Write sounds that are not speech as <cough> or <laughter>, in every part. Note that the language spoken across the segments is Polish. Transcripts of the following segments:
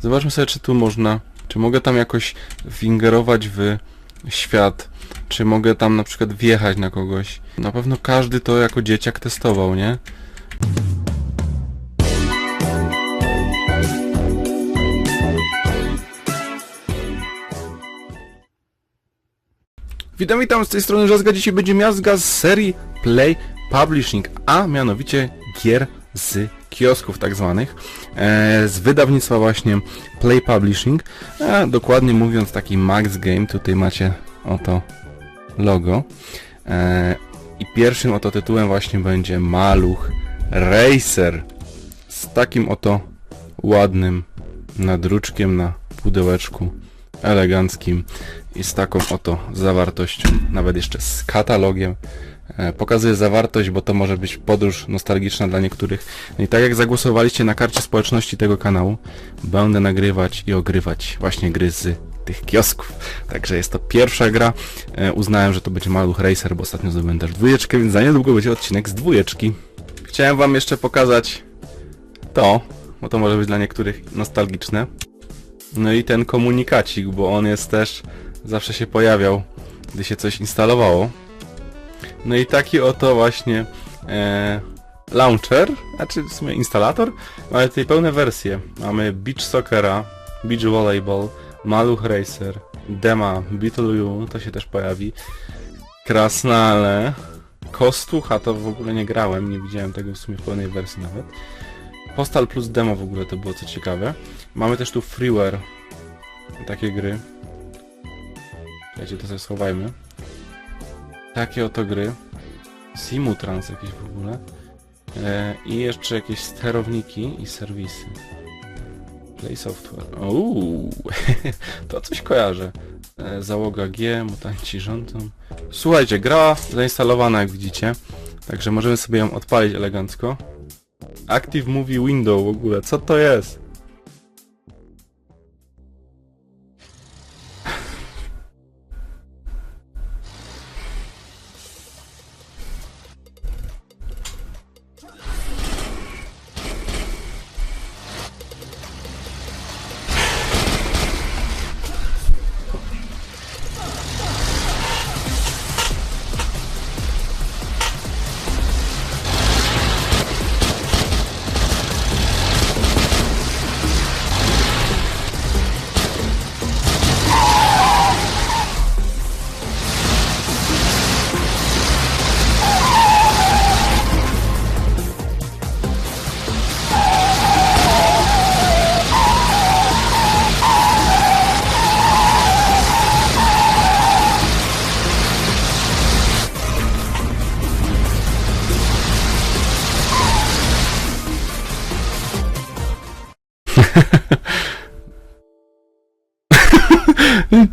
Zobaczmy sobie, czy tu można, czy mogę tam jakoś wingerować w świat, czy mogę tam na przykład wjechać na kogoś. Na pewno każdy to jako dzieciak testował, nie? Witam, witam, z tej strony Żazga. Dzisiaj będzie miazga z serii Play Publishing, a mianowicie gier z kiosków tak zwanych, e, z wydawnictwa właśnie Play Publishing, a dokładnie mówiąc taki Max Game, tutaj macie oto logo e, i pierwszym oto tytułem właśnie będzie Maluch Racer z takim oto ładnym nadruczkiem na pudełeczku eleganckim i z taką oto zawartością, nawet jeszcze z katalogiem. E, Pokazuję zawartość, bo to może być podróż nostalgiczna dla niektórych. No I tak jak zagłosowaliście na karcie społeczności tego kanału, będę nagrywać i ogrywać właśnie gry z tych kiosków. Także jest to pierwsza gra. E, Uznałem, że to będzie Maluch Racer, bo ostatnio zdobyłem też dwójeczkę, więc za niedługo będzie odcinek z dwójeczki. Chciałem wam jeszcze pokazać to, bo to może być dla niektórych nostalgiczne. No i ten komunikacik, bo on jest też, zawsze się pojawiał, gdy się coś instalowało. No i taki oto właśnie e, launcher, znaczy w sumie instalator. Mamy tutaj pełne wersje. Mamy Beach Soccera, Beach Volleyball, Maluch Racer, Dema, Beetle to się też pojawi. Krasnale, Kostucha to w ogóle nie grałem, nie widziałem tego w sumie w pełnej wersji nawet. Postal plus demo w ogóle to było co ciekawe. Mamy też tu freeware. Takie gry. Słuchajcie, to sobie schowajmy. Takie oto gry. Simutrans jakieś w ogóle. E, I jeszcze jakieś sterowniki i serwisy. Play Software. Uuu, <laughs> to coś kojarzę. E, załoga G, mutanci rządzą. Słuchajcie, gra zainstalowana jak widzicie. Także możemy sobie ją odpalić elegancko. Active Movie Window w ogóle, co to jest?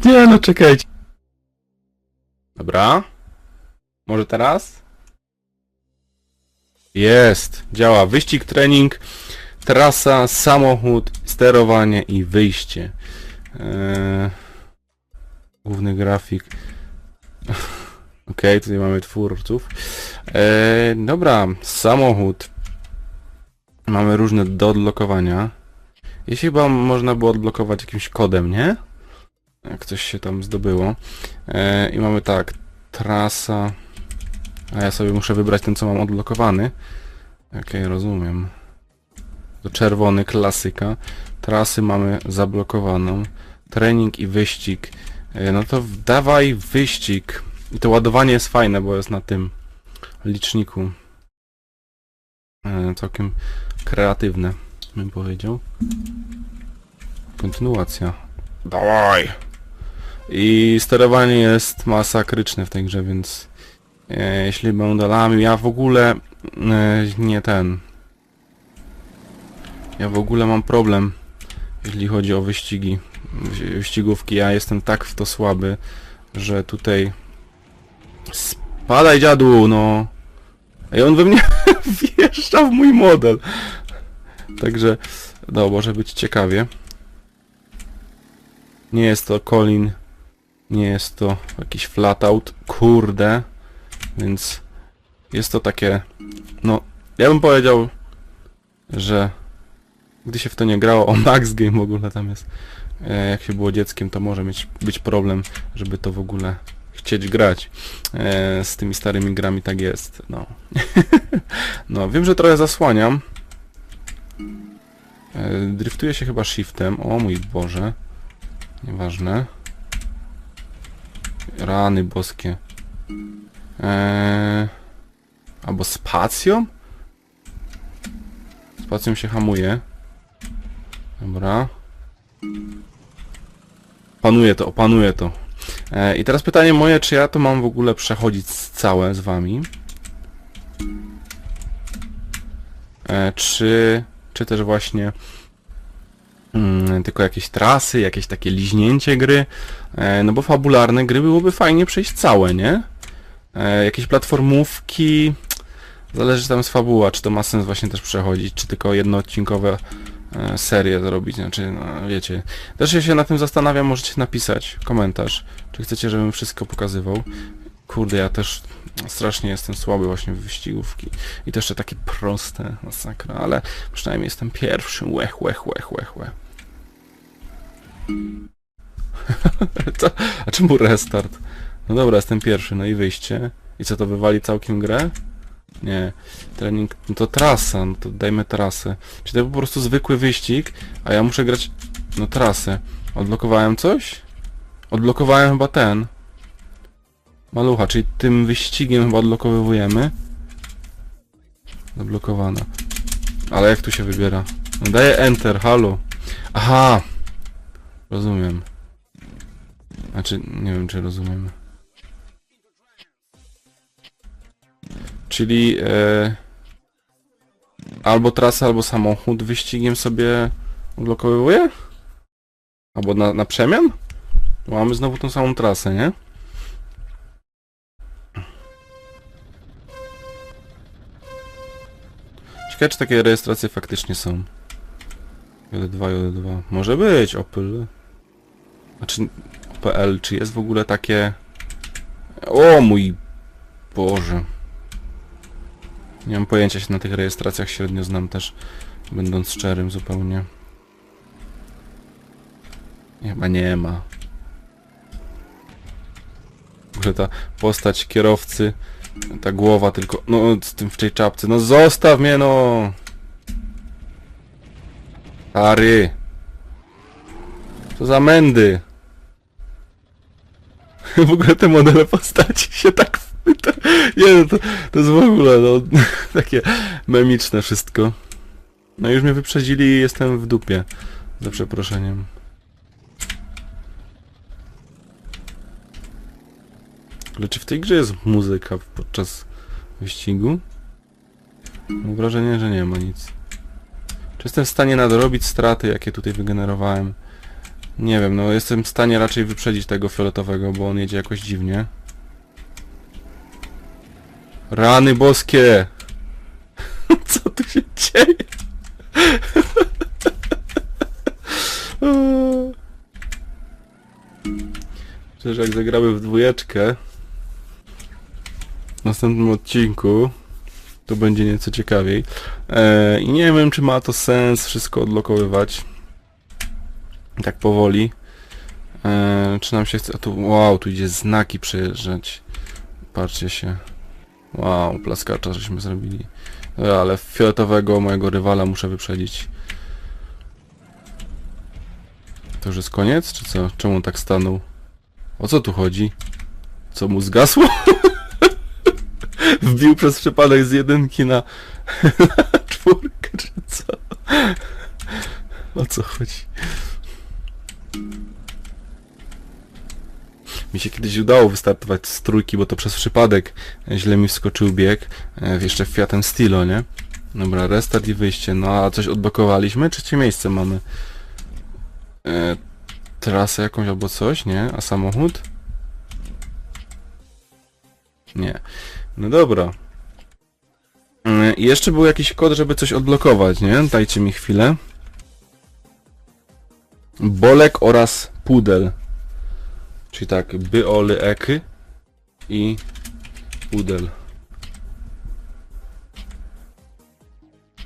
Nie no, czekajcie. Dobra. Może teraz? Jest. Działa. Wyścig, trening, trasa, samochód, sterowanie i wyjście. Eee, główny grafik. <laughs> Okej, tutaj mamy twórców. Eee, dobra, samochód. Mamy różne do odblokowania. Jeśli chyba można było odblokować jakimś kodem, nie? Jak coś się tam zdobyło. E, I mamy tak, trasa. A ja sobie muszę wybrać ten, co mam odblokowany. Okej, rozumiem. To czerwony, klasyka. Trasy mamy zablokowaną. Trening i wyścig. E, no to dawaj wyścig. I to ładowanie jest fajne, bo jest na tym liczniku. E, całkiem kreatywne, bym powiedział. Kontynuacja. Dawaj! I sterowanie jest masakryczne w tej grze, więc e, jeśli będę lamił, ja w ogóle e, nie ten. Ja w ogóle mam problem, jeśli chodzi o wyścigi, wy- wyścigówki. Ja jestem tak w to słaby, że tutaj spadaj dziadu, no. I on we mnie <laughs> wjeżdża w mój model. Także, no, może być ciekawie. Nie jest to Colin nie jest to jakiś flatout, kurde, więc jest to takie, no, ja bym powiedział, że gdy się w to nie grało, o Max Game w ogóle tam jest. E, jak się było dzieckiem, to może mieć być problem, żeby to w ogóle chcieć grać. E, z tymi starymi grami tak jest, no. <laughs> no, wiem, że trochę zasłaniam. E, driftuję się chyba shiftem, o mój Boże. Nieważne. Rany boskie. Eee, albo spacją? Spacją się hamuje. Dobra. Panuję to, opanuję to. E, I teraz pytanie moje, czy ja to mam w ogóle przechodzić całe z wami? E, czy, czy też właśnie tylko jakieś trasy, jakieś takie liźnięcie gry? E, no bo fabularne gry byłoby fajnie przejść całe, nie? E, jakieś platformówki... Zależy tam z fabuła, czy to ma sens właśnie też przechodzić, czy tylko jednoodcinkowe e, serie zrobić, znaczy, no wiecie. Też się na tym zastanawiam, możecie napisać komentarz, czy chcecie, żebym wszystko pokazywał. Kurde, ja też strasznie jestem słaby właśnie w wyścigówki. I to jeszcze takie proste, masakra, ale przynajmniej jestem pierwszy, łech, łech, łech, łech, łech. <laughs> Co? A czemu restart? No dobra, jestem pierwszy, no i wyjście. I co, to wywali całkiem grę? Nie. Trening, no to trasa, no to dajmy trasę. Czy to po prostu zwykły wyścig, a ja muszę grać, no trasę. Odblokowałem coś? Odblokowałem chyba ten. Malucha, czyli tym wyścigiem chyba odblokowujemy. Zablokowana. Ale jak tu się wybiera? No daję Enter, halo. Aha! Rozumiem. Znaczy, nie wiem czy rozumiem. Czyli e, albo trasę, albo samochód wyścigiem sobie odblokowuje? Albo na, na przemian? Mamy znowu tą samą trasę, nie? Ciekawe, czy takie rejestracje faktycznie są. JD2, JD2. Może być, Opel. Znaczy, PL, czy jest w ogóle takie... O mój Boże. Nie mam pojęcia, się na tych rejestracjach średnio znam też, będąc szczerym zupełnie. Chyba nie ma. W ogóle ta postać kierowcy, ta głowa tylko, no z tym w tej czapce, no zostaw mnie no! Stary! Co za mędy! <laughs> W ogóle te modele postaci się tak... To, nie no, to, to jest w ogóle no, <laughs> takie memiczne wszystko. No już mnie wyprzedzili i jestem w dupie. Za przeproszeniem. Ale czy w tej grze jest muzyka podczas wyścigu? Mam wrażenie, że nie ma nic. Czy jestem w stanie nadrobić straty, jakie tutaj wygenerowałem? Nie wiem, no jestem w stanie raczej wyprzedzić tego fioletowego, bo on jedzie jakoś dziwnie. Rany boskie! <laughs> Co tu się dzieje? <laughs> Przecież jak zagramy w dwójeczkę w następnym odcinku to będzie nieco ciekawiej. E, I nie wiem, czy ma to sens wszystko odlokowywać. Tak powoli. E, czy nam się chce... A tu, wow, tu idzie znaki przejeżdżać. Patrzcie się. Wow, plaskacza żeśmy zrobili. E, ale fioletowego mojego rywala muszę wyprzedzić. To już jest koniec, czy co? Czemu tak stanął? O co tu chodzi? Co mu zgasło? <laughs> Wbił przez przypadek z jedynki na, <laughs> na czwórkę, czy co? O co chodzi? Mi się kiedyś udało wystartować z trójki, bo to przez przypadek źle mi wskoczył bieg. e, Jeszcze w Fiatem Stilo, nie? Dobra, restart i wyjście. No a coś odblokowaliśmy? Trzecie miejsce mamy. E, trasę jakąś albo coś, nie? A samochód? Nie. No dobra. I jeszcze był jakiś kod, żeby coś odblokować, nie? Dajcie mi chwilę. Bolek oraz Pudel. Czyli tak, by oly eky i Pudel.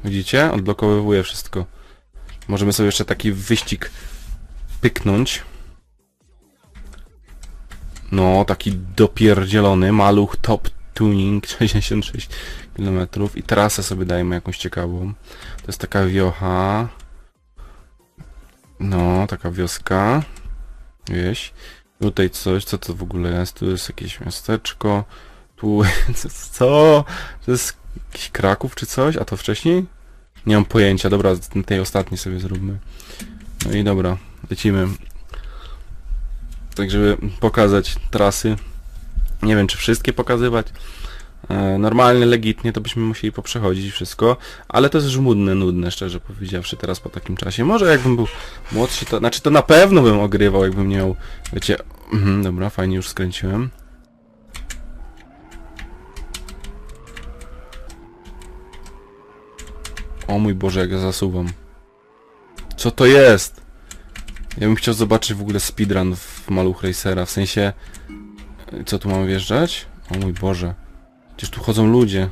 Widzicie? Odblokowywuje wszystko. Możemy sobie jeszcze taki wyścig pyknąć. No, taki dopierdzielony maluch top tuning <laughs> 66 km i trasę sobie dajemy jakąś ciekawą. To jest taka wiocha. No, taka wioska. Wieś. Tutaj coś, co to w ogóle jest? Tu jest jakieś miasteczko. Tu, <laughs> co? To jest jakiś Kraków czy coś? A to wcześniej? Nie mam pojęcia. Dobra, tej ostatniej sobie zróbmy. No i dobra, lecimy. Tak, żeby pokazać trasy. Nie wiem, czy wszystkie pokazywać. E, Normalnie, legitnie, to byśmy musieli poprzechodzić wszystko, ale to jest żmudne, nudne, szczerze powiedziawszy, teraz po takim czasie. Może jakbym był młodszy, to... Znaczy, to na pewno bym ogrywał, jakbym miał, wiecie... Mhm, dobra, fajnie już skręciłem. O mój Boże, jak ja zasuwam. Co to jest? Ja bym chciał zobaczyć w ogóle speedrun w Maluch Racera, w sensie... Co tu mam wjeżdżać? O mój Boże. Przecież tu chodzą ludzie.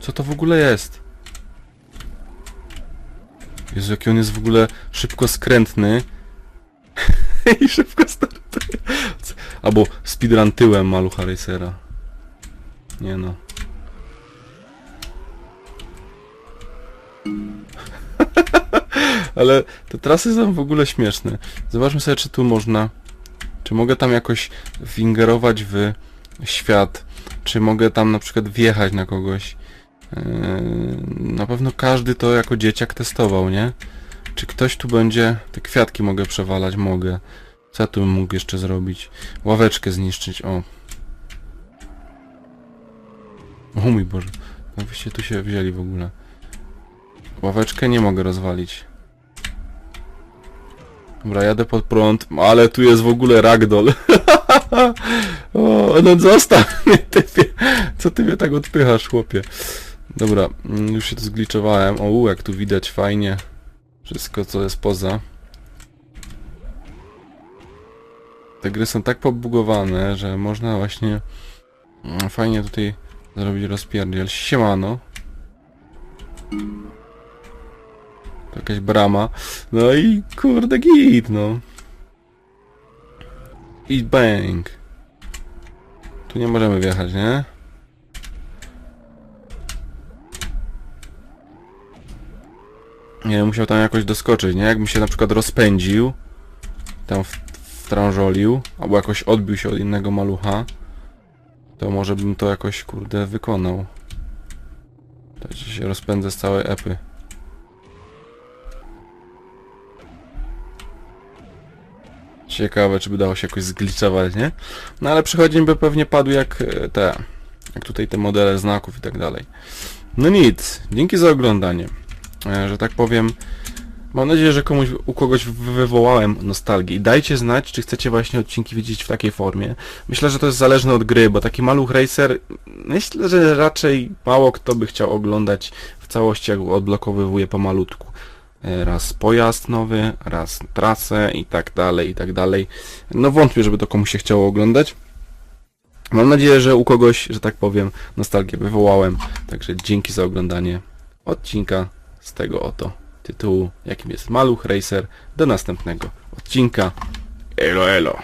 Co to w ogóle jest? Jezu, jaki on jest w ogóle szybko skrętny. <laughs> I szybko startuje. Albo speedrun tyłem Malucha Racera. Nie no. <laughs> Ale te trasy są w ogóle śmieszne. Zobaczmy sobie, czy tu można... Czy mogę tam jakoś wingerować w świat? Czy mogę tam na przykład wjechać na kogoś? Yy, Na pewno każdy to jako dzieciak testował, nie? Czy ktoś tu będzie... Te kwiatki mogę przewalać? Mogę. Co ja tu bym mógł jeszcze zrobić? Ławeczkę zniszczyć, o. O mój Boże. Jak wyście tu się wzięli w ogóle? Ławeczkę nie mogę rozwalić. Dobra, jadę pod prąd, ale tu jest w ogóle ragdoll. <laughs> o, no zostaw mnie, typie. Co ty mnie tak odpychasz, chłopie? Dobra, mm, już się tu zgliczowałem. O, jak tu widać fajnie wszystko, co jest poza. Te gry są tak pobugowane, że można właśnie mm, fajnie tutaj zrobić rozpierdziel. Siemano. To jakaś brama. No i kurde git, no. I bang. Tu nie możemy wjechać, nie? Nie, musiał tam jakoś doskoczyć, nie? Jakbym się na przykład rozpędził, tam wtrążolił, albo jakoś odbił się od innego malucha, to może bym to jakoś, kurde, wykonał. To się rozpędzę z całej epy. Ciekawe, czy by dało się jakoś zgliczować, nie? No ale przechodzień by pewnie padł jak e, te, jak tutaj te modele znaków i tak dalej. No nic, dzięki za oglądanie. E, Że tak powiem, mam nadzieję, że komuś, u kogoś wywołałem nostalgię. I dajcie znać, czy chcecie właśnie odcinki widzieć w takiej formie. Myślę, że to jest zależne od gry, bo taki Maluch Racer, myślę, że raczej mało kto by chciał oglądać w całości, jak odblokowywuje pomalutku. E, Raz pojazd nowy, raz trasę i tak dalej, i tak dalej. No wątpię, żeby to komuś się chciało oglądać. Mam nadzieję, że u kogoś, że tak powiem, nostalgię wywołałem. Także dzięki za oglądanie odcinka z tego oto tytułu, jakim jest Maluch Racer. Do następnego odcinka. Elo, elo.